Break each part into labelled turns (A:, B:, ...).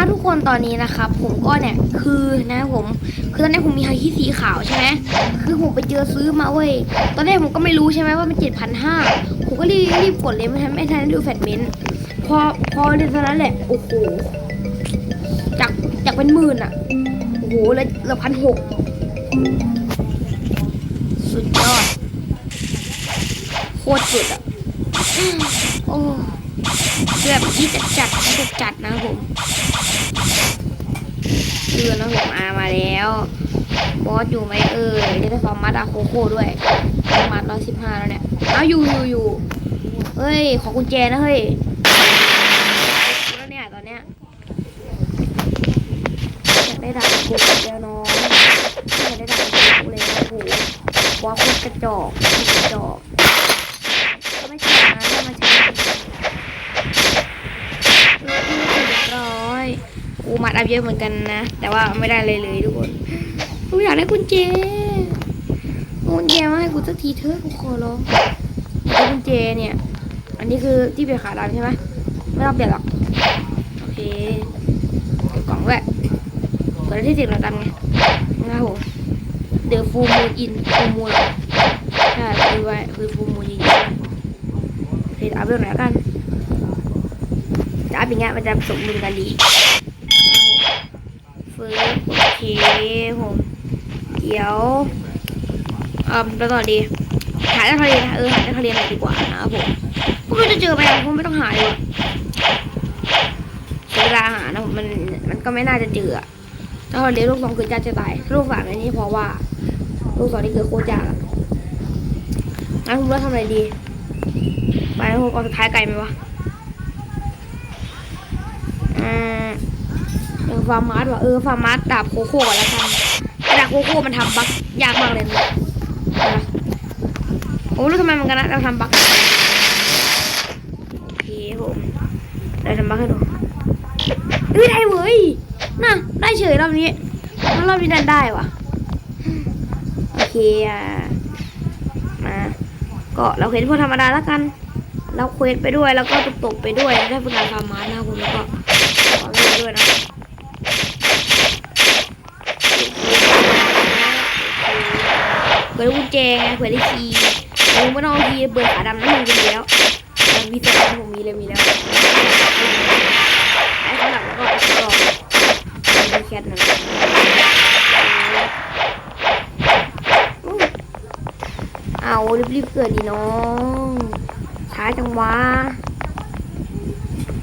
A: าทุกคนตอนนี้นะครับ ผมก็เนี่ยคือนะผม คือตอนนี้ผมมีไฮาคิสีขาวใช่ไหมคือผมไปเจอซื้อมาเว้ยตอนแรกผมก็ไม่รู้ใช่ไหมว่ามันเจ็ดพันห้าผมก็รีบรีบกดเลยไม่ทันไม่ทันด้ดูแฟตเมนต์พอพอเรียนเท่นั้นแหละโอ้โหจากจากเป็นหมื่นอะโอ้โหเลยลือพันหกสุดยอดโคตรสุดอะโอ้แบบที่จัดจัดจัดจัดนะผม เรือนะผมอามาแล้ว บอสอยู่ไหมเออจะได้ฟอร์มัดอาโคโค่ด้วยฟอร์มัดร้อยสิบห้าแล้วเนี่ยเอาอยู่อยู่อยู่เฮ้ย ขอกุญแจนะเฮ้ยแล้วเนี่ยตอนเนี้ยอยากได้ดาบกุญแจน้องอยากได้ดาบกุญเลยโอ้โหบอสโคตรกระจอกกระจอก อัพเยอะเหมือนกันนะ แต่ว่าไม่ได้เลยเลยทุกคนกูอยากได้กุญแจกุญแจมาให้กูสักทีเถอะกูขอร้องกุญแจเนี่ย อันนี้คือที่เป็นขาดำใช่ไหมไม่ต้องเปลี่ยนหรอกโอเคเก็บกล่องด้วยเปิดที่เสียงเราดำไงนะครับผมเดี๋ยวฟูมูลอินฟูมูลใช่คือไว้คือฟูมูลอินโอเคเอาไปไหนกันจะอัพอย่างเงี้ยมันจะสมดุลกันดี ฟื้นโอเคผมเดี๋ยวเอ่อแล้วต่อดีหาจากทะเลนะเออหาจากทะเลหน่อยดีกว่านะครับผมพวกเราจะเจอไปอะผมไม่ต้องหาดีกว่าเสียเวลาหานะมันมันก็ไม่น่าจะเจอถ้าทะเลลูกสองคือจะจะตายลูกสามในนี้เพราะว่า ลูกสองนี่คือโคตรยากอะงั้นผมว่าทำอะไรดีไปแล้วผมเอาสุดท้ายไกลไหมวะอ่า เออฟาร์มาร์ทว่ะเออฟาร์มาร์ทดาบโคโค่ก่อนละกันดาบโคโค่มันทำบั๊กยากมากเลยนะนะผมรู้ทำไมมือนกันนะเราทำบั๊กโอเคผมเราทำบั๊กให้ดูเอ้ยได้เว้ยน่ะได้เฉยรอบนี้แล้วรอบนี้ดันได้ว่ะโอเคอะมาก็เราเห็นพวกธรรมดาแล้วกัน เราเควสไปด้วยแล้วก็ตกตกไปด้วยได้เป็นการฟาร์มาร์ทนะครับผมแล้วก็ขอเล่นด้วยนะเปิดกุญแจไงเผื่อได้คีย์ผมไม่ต้องคีย์เปิดขาดำนั่นมันจะมีแล้วมันมีสองผมมีเลยมีแล้วไอ้ข้างหลังก็ไอ้ข้างนอมีแคทหนึ่งเอารีบๆเกิดดีน้องช้าจังวะ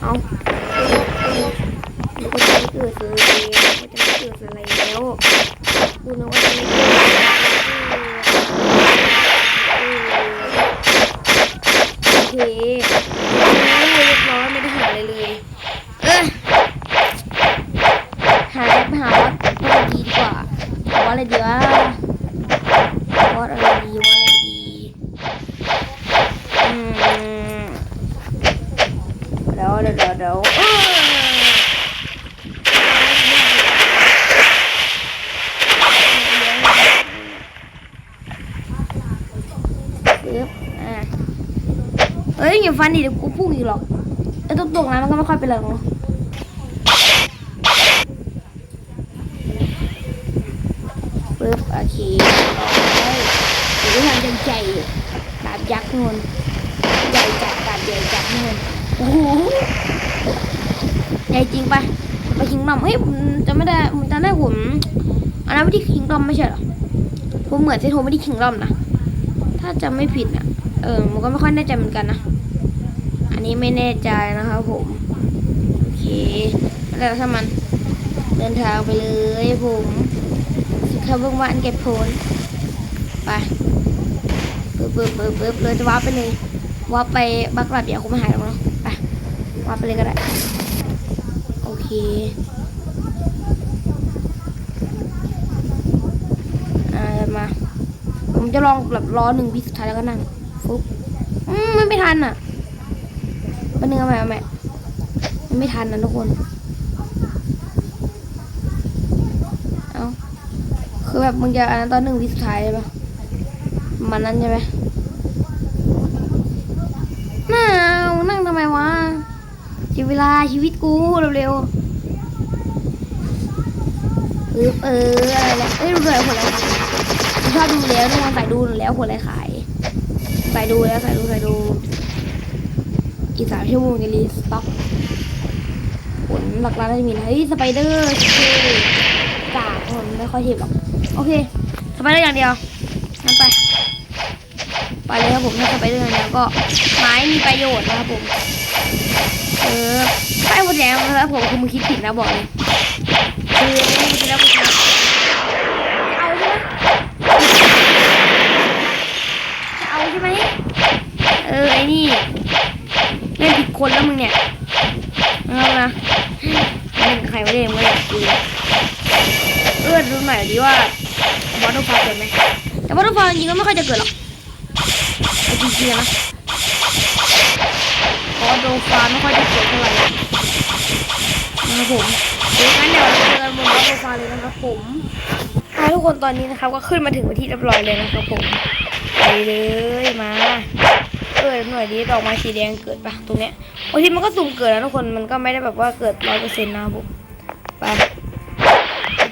A: เอามันก็จะไม่เกิดเลยมันก็จะไม่เกิดอะไรแล้วกูนึกว่าจะไม่เกิด ดี๋ยวเดี๋ยวเดี๋ยวเดี๋ยวเอ้ยอย่าฟันดิเดี๋ยวกูพุ่งอีกหรอกไอ้ตรงตรงๆนะมันก็ไม่ค่อยเป็นไรหรอกเนอะปึ๊บโอเคเดี๋ยวทำจังใจดาบยักษ์นู่นใหญ่จัดดาบใหญ่จัดนู่นโอ้โห ญ่จริงปะไปคิงดอมเฮ้ยผมจะไม่ได้ผมจำได้ผมอันนั้นไม่ได้คิงดอมไม่ใช่หรอผมเหมือนเซโทไม่ได้คิงดอมนะถ้าจำไม่ผิดอะเออมันก็ไม่ค่อยแน่ใจเหมือนกันนะอันนี้ไม่แน่ใจนะครับผมโอเคแล้วถ้ามันเดินทางไปเลยผมสุขภาพบ้านเก็บผลไปปึ๊บปึ๊บปึ๊บปึ๊บเลยจะวาไปเลยวาไปบักหลัดเดี๋ยวคงไม่หายหรอกเนาะไปวาไปเลยก็ได้ เคมา ผมจะลองแบบรอหนึ่งวิสุดท้ายแล้วก็นั่ง ฟุ๊บอืมมันไม่ทันอะเป็นเนื้อใหม่เอาใหม่มันไม่ทันนะทุกคน เอาคือแบบมึงจะอันนั้นตอนหนึ่งวิสุดท้ายเลยปะมันนั้นใช่ไหมน่าวนั่งทำไมวะ ชีวิเวลาชีวิตกูเร็วๆปึ๊บเอออะไรแล้วเอ้ยดูเลยผลอะไรขายผมชอบดูแล้วทุกคนใส่ดูแล้วผลอะไรขายใส่ดูแล้วใส่ดูใส่ดู อีกสามชั่วโมงจะรีสต็อกผลหลักๆน่าจะมีนะเฮ้ยสไปเดอร์โอเคกากผลไม่ค่อยเทปหรอกโอเคสไปเดอร์อย่างเดียวงั้นไปไปเลยครับผมถ้าสไปเดอร์อย่างเดียวก็ไม้มีประโยชน์นะครับผม ดแดงนะครับผมคือมึงคิดผิดนะบอกเลยคือไม่คิดแล้วกูจะเอาใช่ไหมจะเอาใช่ไหมเออไอ้นี่เล่นผิดคนแล้วมึงเนี่ยเอานะเล่นกับใครไม่ได้มึงเลยกูเออดูหน่อยดีว่าบอสต้องฟาเกิดไหมแต่บอสต้องฟาจริงๆก็ไม่ค่อยจะเกิดหรอกไอ้จริงๆนะ บอสโดฟาไม่ค่อยจะเกิดเท่าไหร่นะครับผมดี๋ยวงั้นเดี๋ยวเราเจอกันบนบอสโดฟาเลยนะครับผมอ่าทุกคนตอนนี้นะครับก็ขึ้นมาถึงวันที่เรียบร้อยเลยนะครับผมไปเลยมาเออหน่วยนี้ดอกไม้สีแดงเกิดปะตรงเนี้ยบางทีมันก็สุ่มเกิดนะทุกคนมันก็ไม่ได้แบบว่าเกิดร้อยเปอร์เซ็นต์นะผมไป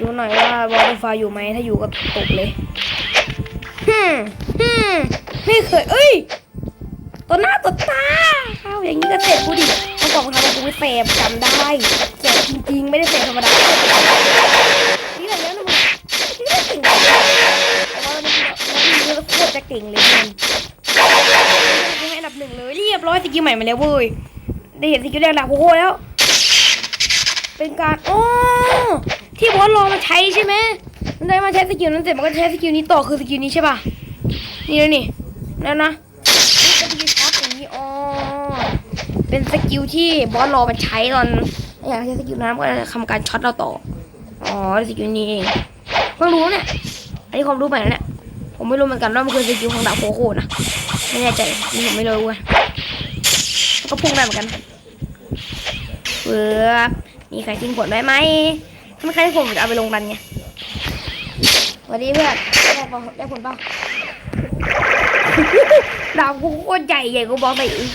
A: ดูหน่อยว่าบอลฟ้าอยู่ไหมถ้าอยู่ก็ตกเลยฮึมฮึมไม่เคยเอ้ย ตัวหน้าตัวตาเข้าอย่างนี้ก็เสร็จกูดิเมื่อก่อนมึงทำให้กูไม่เสพจำได้เสพจริงๆ ไม่ได้เสพธรรมดานี่แบบนี้นะมึงนี่ก็เก่งแต่ว่าวันนี้วันนี้โคตรจะเก่งเลยมึงยังให้อันดับหนึ่งเลยเรียบร้อยสกิลใหม่มาแล้วเว้ยได้เห็นสกิลแรกหลักโอ้โหแล้ว เป็นการโอ๋อที่บอสลองมาใช้ใช่ไหมได้มาใช้สกิลนั้นเสร็จมันก็ใช้สกิลนี้ต่อคือสกิลนี้ใช่ป่ะนี่แล้วนี่นั่นนะนี่เป็นสกิลช็อตอย่างนี้อ๋อ เป็นสกิลที่บอสรอมันใช้ตอนอยากใช้สกิลนั้นมันก็จะทำการช็อตเราต่อ อ๋อสกิลนี้เองเพิ่งรู้เนี่ย อันนี้ความรู้ใหม่นะเนี่ย ผมไม่รู้เหมือนกันว่ามันคือสกิลของดาบโคโค่นะ ไม่แน่ใจนี่ผมไม่รู้เว้ยก็พุ่งได้เหมือนกันเฟือมีใครทิ้งผลได้ไหมถ้าไม่ใครทิ้งผลผมจะเอาไปลงดันไงสวัสดีเพื่อนได้ผลได้ผลเปล่าดาวกูโคตรใหญ่ใหญ่กูบอกไปอีก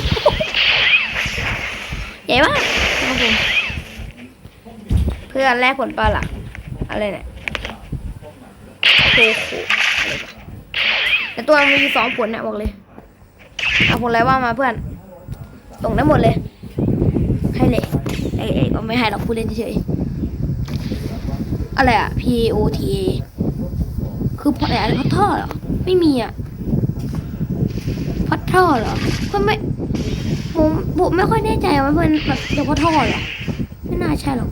A: ใหญ่มากครับผมเพื่อนแรกผลปลาล่ะอะไรเนี่ยโคโคอะไรวะแต่ตัวมันมีสองผลเนี่ยบอกเลยเอาผลอะไรว่ามาเพื่อนส่งได้หมดเลย ให้เลยไอ้ไอ้ก็ไม่ให้หรอกผู้เล่นเฉยๆอะไรอะ P O T A คือพออะไรพัทท่อเหรอ ไม่มีอะพัทท่อเหรอเพื่อนไม่ ผมผมไม่ค่อยแน่ใจว่าเพื่อนแบบเดี๋ยวพัทท่อเหรอไม่น่าใช่หรอก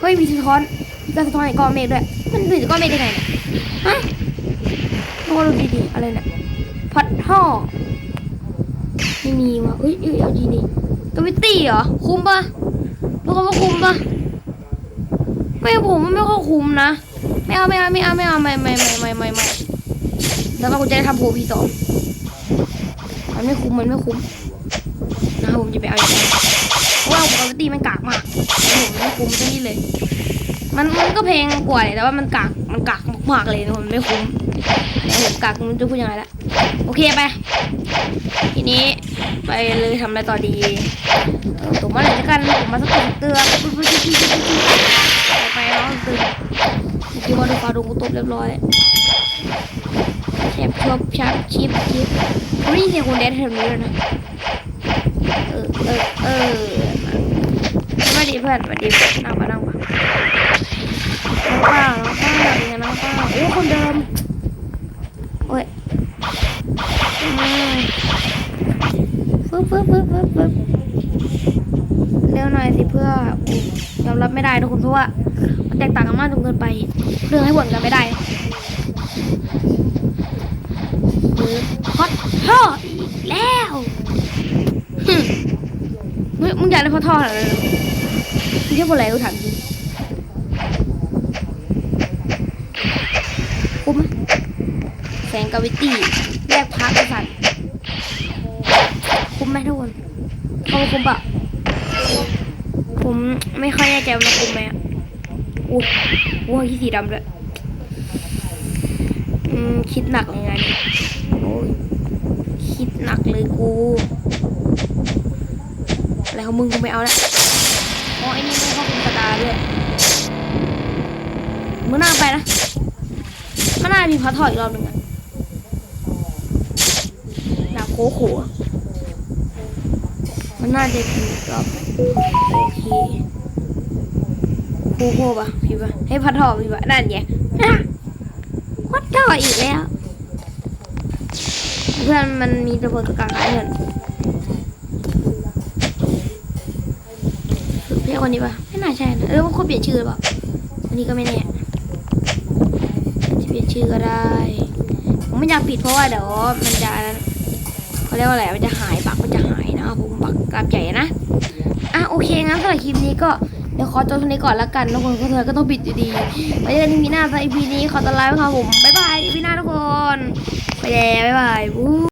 A: เฮ้ยมีสะท้อนมีการสะท้อนในก้อนเมฆด้วย มันถึงก้อนเมฆได้ไงเนี่ยฮะลองดูดีๆอะไรเนี่ยพัดท่อไม่มีว่ะเอ้ยเอ้ยเอาดีนี่กวิตตี้เหรอ คุ้มปะรู้กันว่าคุ้มปะไม่ผมไม่ค่อยคุ้มนะ ไม่เอาไม่เอาไม่เอาไม่เอาไม่ไม่ไม่ไม่ไม่แล้วก็คุณจะได้ทำโพพีสอง มันไม่คุ้มมันไม่คุ้มนะครับผมจะไปเอาอย่างนี้เพราะว่าปกติมันกากมากผมไม่คุ้มที่นี่เลย มันมันก็เพลงกว่าเลยแต่ว่ามันกากมันกากมากๆเลยนะผมไม่คุ้มผมกากมันจะพูดยังไงละโอเคไป ทีนี้ไปเลยทำอะไรต่อดีตัวมาไหนกันผมมาสักตัวเตือนไปน้องตื่นเมื่อกี้ว่าดูฟ้าดูกูตบเรียบร้อย ชบชอบชับชิปชิปไม่ได้ยินเสียงคนแดนแถวนี้เลยนะ เออ เออ เออมาดีเพื่อนมาดีเพื่อนนั่งมานั่งมาน้องป้าน้องป้าเป็นไงน้องป้าโอ้คนเดิมโอ้ยปึ๊บปึ๊บปึ๊บปึ๊บปึ๊บเร็วหน่อยสิเพื่อยอมรับไม่ได้ทุกคนเพราะว่ามันแตกต่างกันมากจนเกินไป เรื่องให้บ่นกันไม่ได้ ปึ๊บฮอตท่ออีกแล้วหึมึงมึงอยากได้พอท่อเหรอมึงเที่ยวอะไรกูถามจริงคุ้มแสงกาวิตี้แลกพักกษัตริย์คุ้มไหมทุกคนเขาว่าคุ้มปะผมไม่ค่อยแน่ใจว่ามันคุ้มไหมอะอู้ว้าวที่สีดำด้วยอืมคิดหนักเลยงานนี้โอ้ยคิดหนักเลยกู อะไรของ มึงกูไม่เอาละอ๋อไอ้นี่ไม่เข้าคุมกระดาษด้วยมึงนั่งไปนะมันน่ามีพัดถอยอีกรอบหนึ่งอะดาบโคโขอะมันน่าจะมีอีกรอบโอเคโคโคปะพี่ปะให้พัดถอยพี่ปะนั่นไงพัดถอยอีกแล้ว เพื่อนมันมีระเบิดกระกางไอ้เแค่คนนี้ปะไม่น่าใช่นะเออว่าคนเปลี่ยนชื่อหรือเปล่าอันนี้ก็ไม่แน่จะเปลี่ยนชื่อก็ได้ผมไม่อยากปิดเพราะว่าเดี๋ยวมันจะเขาเรียกว่าอะไรมันจะหายบักมันจะหายนะครับผมบักกราบใหญ่นะอะโอเคงั้นสำหรับคลิปนี้ก็เดี๋ยวขอจบเท่านี้ก่อนละกันทุกคนก็เธอก็ต้องปิดอยู่ดีไว้เจอกันที่มีหน้าสำหรับ EP นี้ขอตัวลาไปครับผมบ๊ายบาย EP หน้าทุกคนไปแล้วบ๊ายบายวู้